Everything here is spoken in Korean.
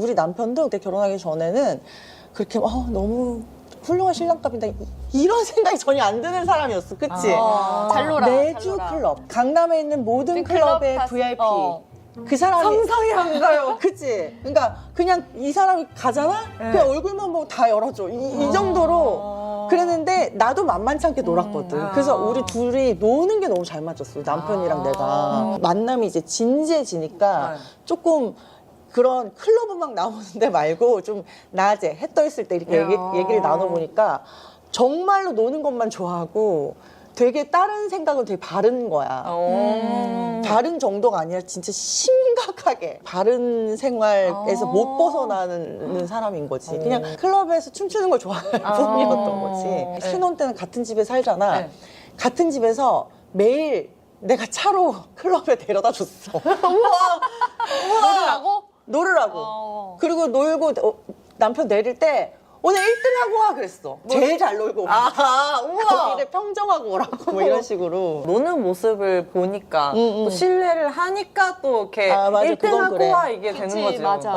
우리 남편도 그때 결혼하기 전에는 그렇게 어, 너무 훌륭한 신랑감이다 이런 생각이 전혀 안 드는 사람이었어, 그치? 아, 잘 놀아. 매주 잘 놀아. 클럽, 강남에 있는 모든 그 클럽 클럽의 가- VIP. 어. 그 사람이 상상이 안 가요. 그치? 그러니까 그냥 이 사람이 가잖아? 네. 그냥 얼굴만 보고 다 열어줘. 이, 이 정도로. 그랬는데 나도 만만치 않게 놀았거든. 아. 그래서 우리 둘이 노는 게 너무 잘 맞았어. 남편이랑 아. 내가. 만남이 이제 진지해지니까 네. 조금 그런 클럽 음악 나오는데 말고 좀 낮에 해 떠 있을 때 이렇게 얘기, 야. 얘기를 나눠보니까 정말로 노는 것만 좋아하고 되게 다른 생각은 되게 바른 거야. 어. 바른 정도가 아니라 진짜 심각하게 바른 생활에서 아. 못 벗어나는 사람인 거지. 그냥 클럽에서 춤추는 걸 좋아하는 아. 뿐이었던 거지. 네. 신혼 때는 같은 집에 살잖아. 네. 같은 집에서 매일 내가 차로 클럽에 데려다 줬어. 놀으라고? 놀으라고. 어. 그리고 놀고 어, 남편 내릴 때 오늘 1등 하고 와 그랬어. 제일 잘 놀고. 와. 아, 우와. 거기를 평정하고 오라고 뭐 이런 식으로. 노는 모습을 보니까 응, 응. 또 신뢰를 하니까 또 이렇게 아, 맞아. 1등 그건 하고 그래. 와 이게 그치, 되는 거죠. 맞아.